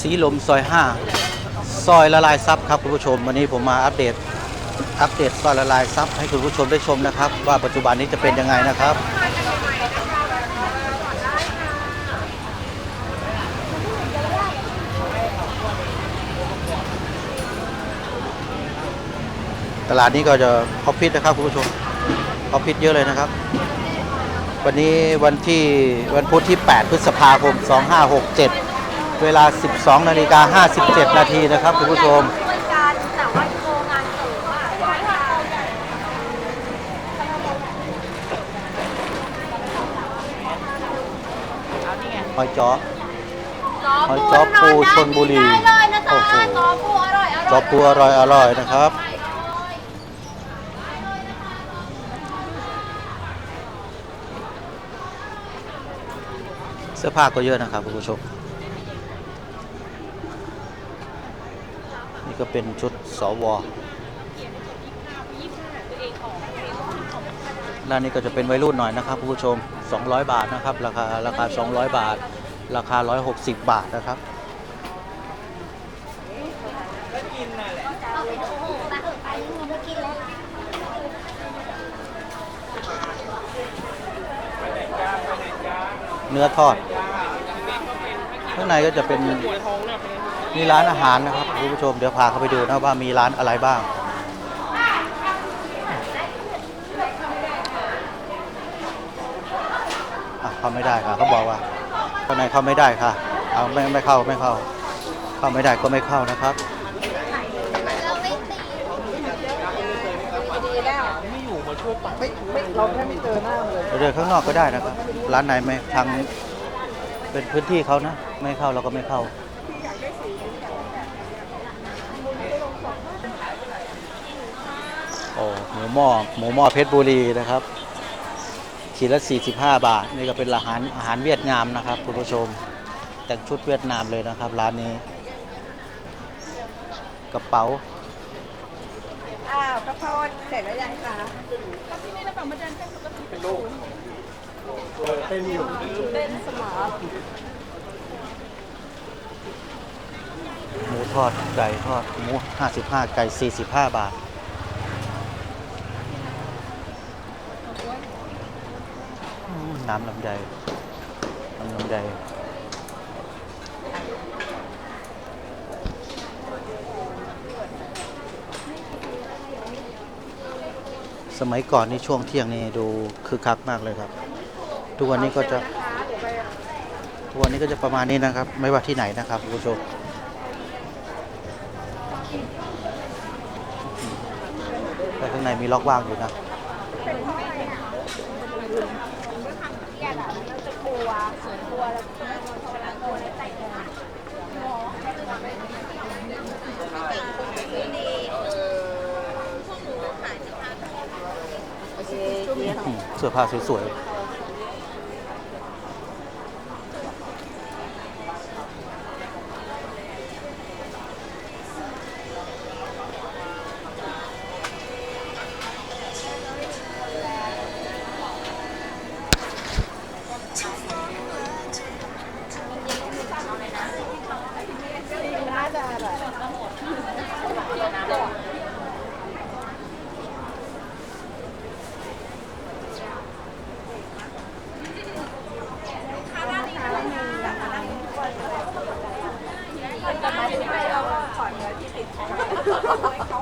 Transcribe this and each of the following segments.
สีลมซอยห้าซอยละลายซับครับคุณผู้ชม วันนี้ผมมาอัปเดต อัปเดตซอยละลายซับให้คุณผู้ชมได้ชมนะครับ ว่าปัจจุบันนี้จะเป็นยังไงนะครับตลาดนี้ก็จะคอฟฟิตนะครับคุณผู้ชมคอฟฟิตเยอะเลยนะครับ วันนี้วันที่วันพุธที่ 8 พฤษภาคม 2567 เวลา 12 นาฬิกา 57 นาทีนะครับคุณผู้ชมช่วยกันแต่ว่าโครงงานเสริมอะใช่ค่ะหอยจ้อ หอยจจ้ออปูปูชลบุรีได้เลยนะโอ้จ๊ะโหจอปูอร่อยอร่อยจ้อปูอร่อยอร่อยนะครับ เสื้อผ้าก็เยอะนะครับคุณผู้ชม ก็เป็นชุดสวด้านนี้ก็จะเป็นวัยรุ่นหน่อยนะครับผู้ชม 200 บาทนะครับ ราคาราคา 200 บาท ราคา 160 บาทนะครับเอาไปดูโอ้โหไปเถอะไปมึงไม่กินแล้วเนื้อทอด ข้างในก็จะเป็น มีร้านอาหารนะครับคุณผู้ชมเดี๋ยวพาเข้าไปดูนะว่ามีร้านอะไรบ้างอะเข้าไม่ได้ค่ะเขาบอกว่าข้างในเข้าไม่ได้ค่ะ เอาไม่ไม่เข้าไม่เข้า เข้าไม่ได้ก็ไม่เข้านะครับเราไม่ตีเดินข้างนอกก็ได้นะครับ ร้านไหนไม่ทางเป็นพื้นที่เขานะ ไม่เข้าเราก็ไม่เข้า โอ้หมูหม้อหมูหม้อเพชรบุรีนะครับขีดละ 45 บาท นี่ก็เป็นอาหารอาหารเวียดนามนะครับคุณผู้ชม แต่งชุดเวียดนามเลยนะครับ ร้านนี้ กระเป๋า อ้าวข้าวโพดเสร็จแล้วยังคะเป็นสมอหมูท อดไก่ทอดหมู55 ไก่ 45 บาท น้ำลำไยน้ำลำไยสมัยก่อนนี่ช่วงเที่ยงนี่ดูคึกคักมากเลยครับ ทุกวันนี้ก็จะทุกวันนี้ก็จะประมาณนี้นะครับ ไม่ว่าที่ไหนนะครับคุณผู้ชม แต่ข้าง ในมีล็อกว่างอยู่นะโอเคเจี๊ยบอืมเสื้อผ้าสวยๆ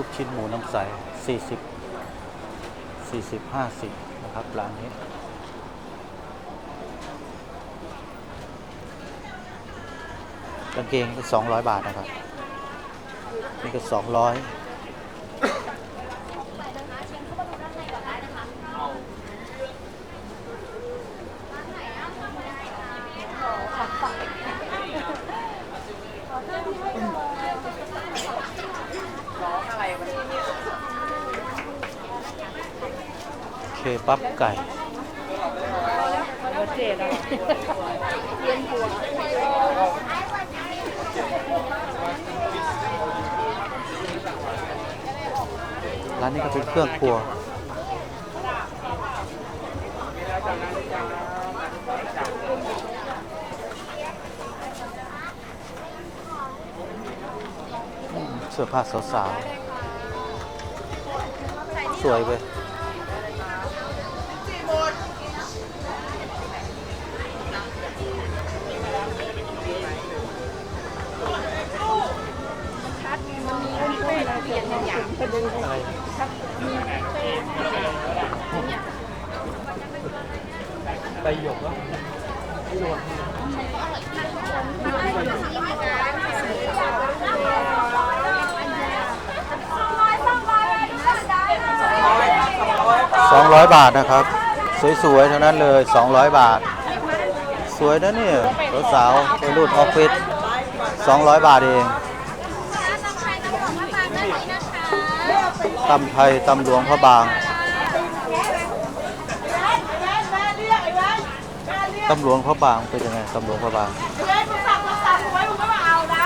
ลูกชิ้นหมูน้ำใส 40 40 50 นะครับ ร้านนี้ กางเกงก็200 บาทนะครับ นี่ก็ 200 ปั๊บไก่เจ็ดร้านนี้ก็เป็นเครื่องครัวเสื้อผ้าสาวๆ สวย ไปไปหยกแล้วสองร้อยบาทนะครับ สวยๆทั้งนั้นเลย200บาท สวยนะเนี่ยสาวๆไปรูดออฟฟิศ200บาทเอง ตำไทยตำหลวงพระบางตำหลวงพระบางเป็นยังไงตำหลวงพระบางเล่นมึงสั่งมึงสั่งกูไว้มึงก็มาเอานะ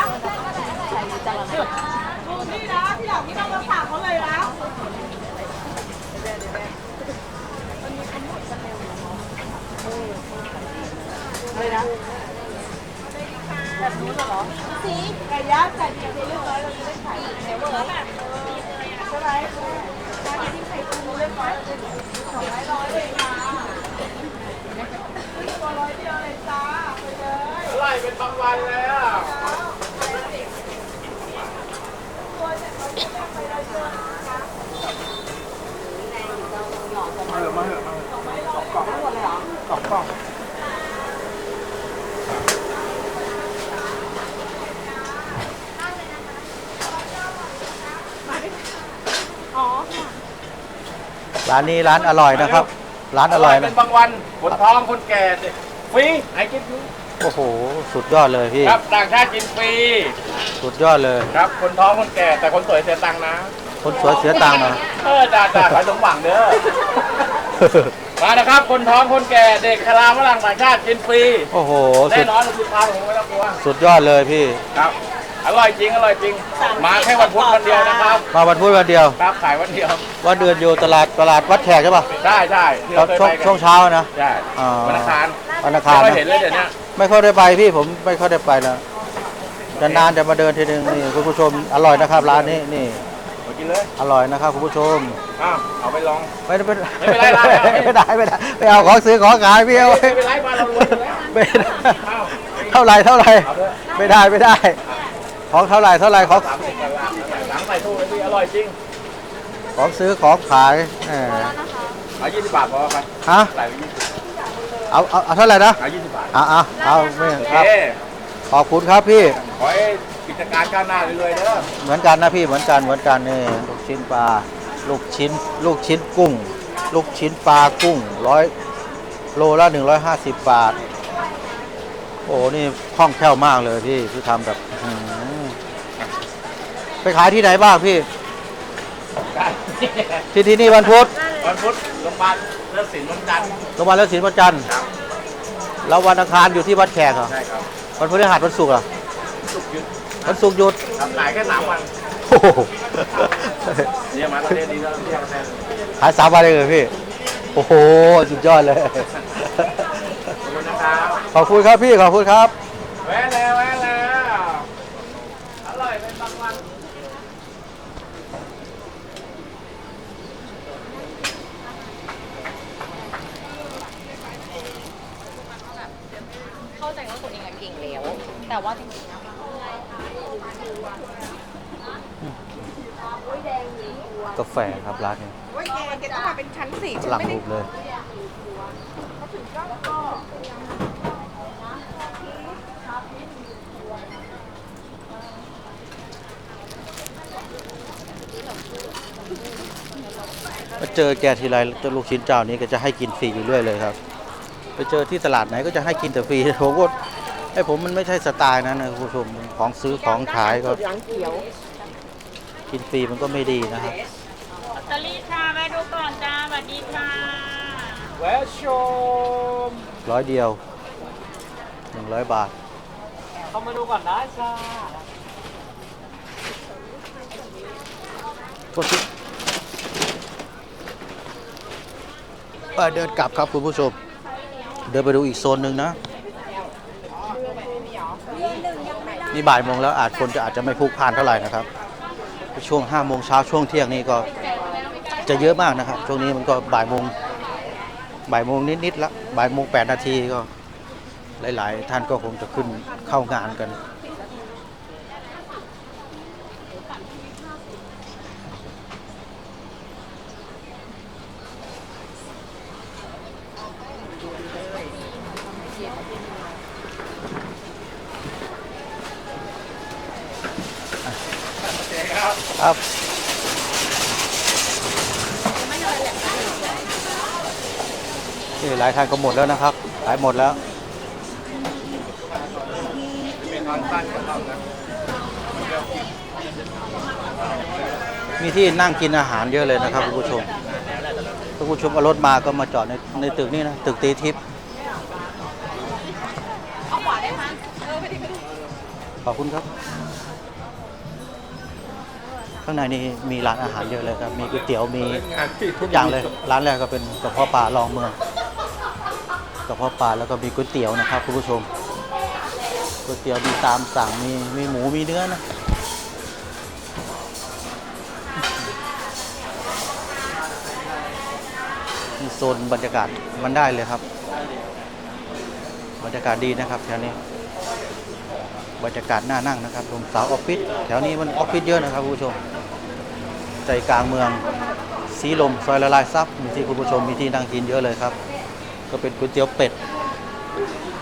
ดูนี่นะที่หลังไม่ต้องมาสั่งเขาเลยนะสีไก่ย่างไก่เดียวเรียบร้อยเราจะได้ขายเดี๋ยวเหลือแบบ ไหมร้านที่ไข่ปูเรียบร้อยเราจะสองร้อยร้อยเลยค่ะตัวร้อยเดียวเลยจ้าเลยเป็นบางวันเลยอะมาเหอะมาเหอะมาเหอะสองกล่องทั้งหมดเลยเหรอสองกล่อง ร้านนี้ร้านอร่อยนะครับ ร้านอร่อยเป็นะนบางวันคนท้องคนแก่เนี่ยฟรีให้กินฟรีโอ้โห สุดยอดเลยพี่ ครับต่างชาติกินฟรี สุดยอดเลย ครับ คนท้องคนแก่แต่คนสวยเสียตังค์นะ คนสวยเสียตังค์นะเออจ่าจ่าขายสมหวังเด้อ มานะครับ คนท้องคนแก่เด็กชราฝรั่งต่างชาติกินฟรี โอ้โหแน่สุดนอนลูกค้าผมไม่ต้องกลัว สุดยอดเลยพี่ ครับ อร่อยจริงอร่อยจริง มาแค่วันพุธวันเดียวนะครับ มาวันพุธวันเดียวครับขายวันเดียว วันเดือนอยู่ตลาดตลาดวัดแขกใช่ป่ะได้ได้ที่ตอเรานเคยช่วงไปกันช่วงเช้านะใช่อ๋อวันอังคารวันอังคารไม่นะเห็นเลยเดี๋ยวนี้ไม่ค่อยได้ไปพี่ผมไม่ค่อยได้ไปแล้วนานๆจะมาเดินทีนึงนี่คุณผู้ชมอร่อยนะครับร้านนี้นี่มากินเลยอร่อยนะครับคุณผู้ชมอ้าวเอาไปลอง ไม่ได้เป็นไม่เป็นไรร้านเราไม่ไม่ได้ไม่ได้ไม่เอาของซื้อของขายพี่เอาไม่เป็นไรบ้านเรารวยอยู่แล้วไม่ได้อ้าวเท่าไหรเท่าไหรเอาเถอะไม่ได้ไม่ได้ ของเท่าไหรเท่าไหรของสามสิบกว่าล้านหลังใส่ตู้เลยพี่อร่อยจริงของซื้อของขายแหมเอายี่สิบบาทพอไปฮะใส่ไปยี่สิบเอาเอาเอาเท่าไหร่นะเอายี่สิบบาทเอาเอาเอาไม่โอคเครับขอบคุณครับพี่ ขอให้กิจการก้าวหน้าเรื่อยๆเด้อเหมือนกันนะพี่เหมือนกันเหมือนกันนี่ลูกชิ้นปลาลูกชิ้น ลูกชิ้นกุ้ง ลูกชิ้นปลากุ้งร้อยโลละ150 บาท โอ้นี่คล่องแคล่วมากเลยพี่ที่ทำแบบอื้อหือ ไปขายที่ไหนบ้างพี่ได้ที่ที่นี่วันพุธวันพุธโรงพยาบาลเลิศศิลป์วันจันทร์โรงพยาบาลเลิศศิลป์วันจันทร์ครับแล้ววันอังคารอยู่ที่วัดแขกเหรอใช่ครับวันพฤหัสวันศุกร์เหรอสุกร์หยุดวันศุกร์หยุดทำขายแค่สามวันโอ้โหเนี่ยมาประเทศนี้แล้วเที่ยวแทนขายสามวันเลยเหรอพี่ โอ้โหสุดยอดเลยขอบคุณนะครับขอบคุณครับพี่ขอบคุณครับ แวะแล้วแวะแล้วอร่อยเป็นบางวัน เข้าใจว่าตัวเองอะเก่ง แล้วแต่ว่าจริงๆนะกาแฟครับร้านนี้โอ้ยแกแกต้องมาเป็นชั้นสี่ฝฉันรั่งไม่ได้รูปเลยมาเจอแกทีไรเจอลูกชิ้นเจ้านี้ก็จะให้กินฟรีอยู่เรื่อยเลยครับ ไปเจอที่ตลาดไหนก็จะให้กินแต่ฟรีผมก็ ไอ้ผมมันไม่ใช่สไตล์นั้นนะคุณผู้ชมของซื้อของขายก็หลังเขียวกินฟรีมันก็ไม่ดีนะครับลอตเตอรี่ค่ะแวะดูก่อนจ้าสวัสดีค่ะแวะชมร้อยเดียวหนึ่งร้อยบาท เข้ามาดูก่อนได้จ้าโทษทีเอ่อเดินกลับครับคุณผู้ชม เดินไปดูอีกโซนหนึ่งนะ นี่บ่ายโมงแล้วอาจคนจะอาจจะไม่พลุกพล่านเท่าไหร่นะครับ ช่วง5โมงเช้าช่วงเที่ยงนี้ก็จะเยอะมากนะครับ ช่วงนี้มันก็บ่ายโมงบ่ายโมงนิดๆละบ่ายโมงแปดนาทีก็หลาย ๆ ท่านก็คงจะขึ้นเข้างานกัน ครับนี่หลายทานก็หมดแล้วนะครับขายหมดแล้วมีที่นั่งกินอาหารเยอะเลยนะครับคุณผู้ชมถ้าคุณผู้ชมเอารถมาก็มาจอดในในตึกนี้นะตึกตีทิพย์ขอบคุณครับ ข้างในนี่มีร้านอาหารเยอะเลยครับ มีก๋วยเตี๋ยวมีทุกอย่างเลย ร้านแรกก็เป็นกระเพาะปลาลองเมืองกระเพาะปลาแล้วก็มีก๋วยเตี๋ยวนะครับคุณผู้ชมก๋วยเตี๋ยวมีตามสั่งมีมีหมูมีเนื้อนะมีโซนบรรยากาศมันได้เลยครับ บรรยากาศดีนะครับแถวนี้ บรรยากาศน่านั่งนะครับลมสาวออฟฟิศแถวนี้มันออฟฟิศเยอะนะครับคุณผู้ชม ใจกลางเมืองสีลมซอยละลายซับมีที่คุณผู้ชมมีที่นั่งกินเยอะเลยครับ ก็เป็นก๋วยเตี๋ยวเป็ด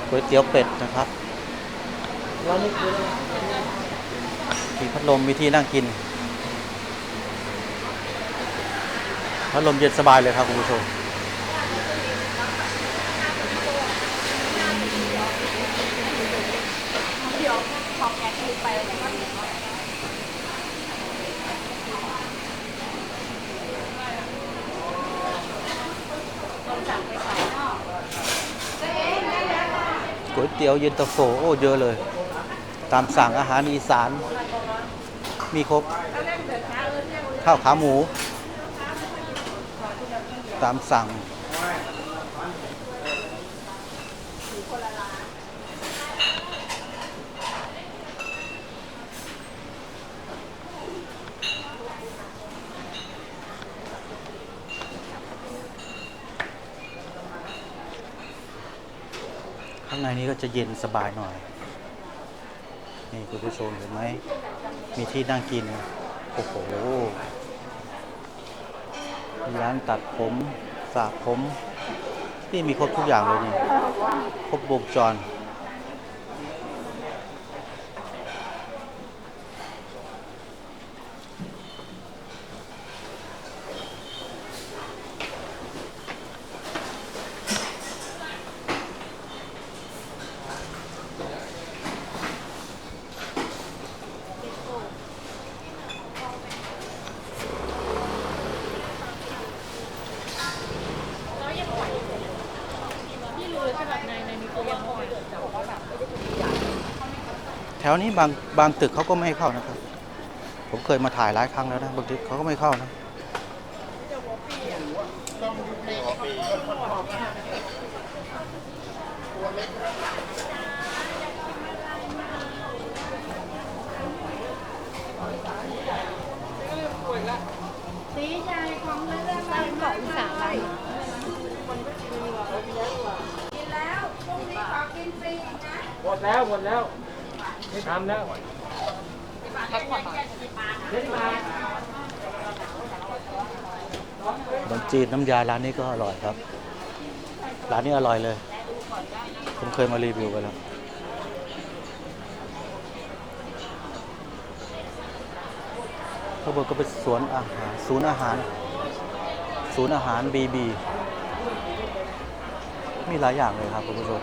ก๋วยเตี๋ยวเป็ดนะครับมีพัดลมมีที่นั่งกินพัดลมเย็นสบายเลยครับคุณผู้ชม ก๋วยเตี๋ยวเย็นตาโฟโอ้เยอะเลย ตามสั่งอาหารอีสาน มีครบ ข้าวขาหมู ตามสั่ง ในนี้ก็จะเย็นสบายหน่อย นี่คุณผู้ชมเห็นไหม มีที่นั่งกิน โอ้โหมีร้านตัดผมสระผม ที่มีครบทุกอย่างเลยนี่ ครบวงจร แถวนี้บางบางตึกเขาก็ไม่ให้เข้านะครับ ผมเคยมาถ่ายหลายครั้งแล้วนะบางทีเขาก็ไม่เข้านะสีใจของเรื่องอะไรบอกอีสานอะไรกินแล้วพรุ่งนี้ขอกินฟรีอีกนะ หมดแล้ว หมดแล้วไม่ ทำแล้วขนมจีนน้ำยาร้านนี้ก็อร่อยครับ ร้านนี้อร่อยเลย ผมเคยมารีวิวไปแล้วข้างบนก็เป็นสวนอาหารศูนย์อาหาร ศูนย์อาหารบีบีมีหลายอย่างเลยครับคุณผู้ชม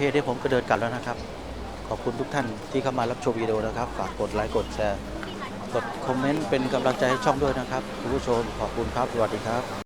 เคเดี๋ยวผมก็เดินกลับแล้วนะครับ ขอบคุณทุกท่านที่เข้ามารับชมวิดีโอนะครับ ฝากกดไลค์กดแชร์ กดคอมเมนต์เป็นกำลังใจให้ช่องด้วยนะครับคุณผู้ชมขอบคุณครับสวัสดีครับ